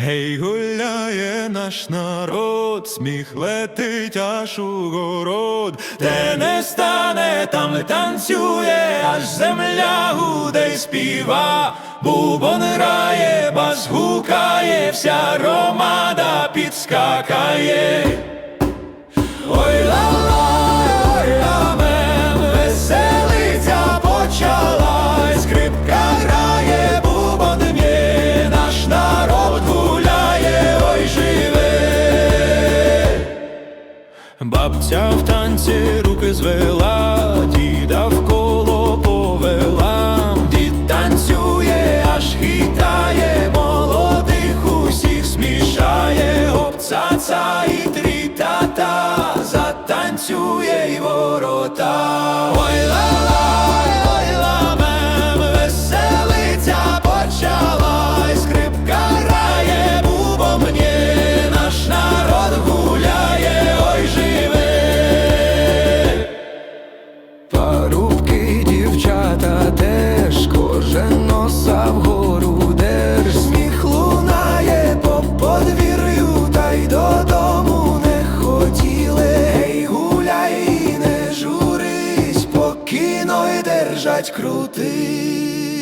Гей, гуляє наш народ, сміх летить аж у город, де не стане, там танцює, аж земля гуде й співа, бубон грає, бас гукає, вся громада підскакає. Бабця в танці руки звела, діда в коло повела, дід танцює, аж хитає, молодих усіх смішає, обцаца і три гуляй, і держать крути